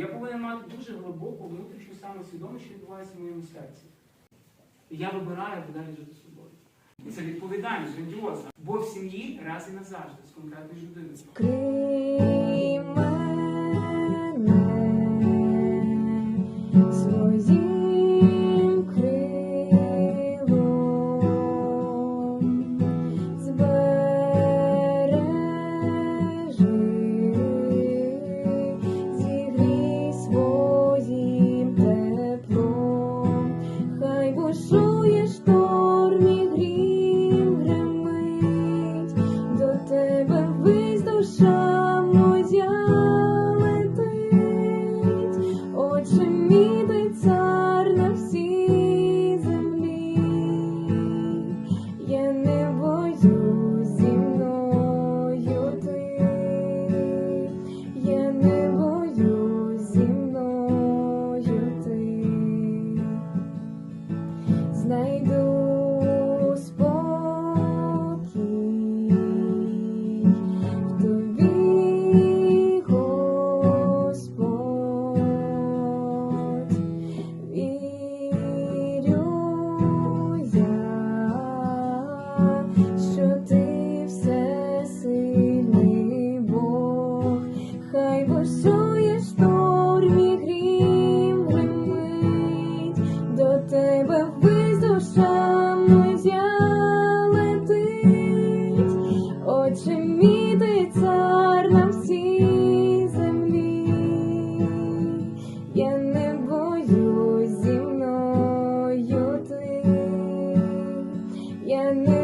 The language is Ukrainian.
Я повинен мати дуже глибоку внутрішню самосвідомість, що відбувається в моєму серці. І я вибираю далі жити собою. І це відповідальність грандіозна. Бо в сім'ї раз і назавжди з конкретною людиною. so тебе ввись душа моя летить, Отче мій ти цар на всій землі, я не боюсь зі мною ти, я не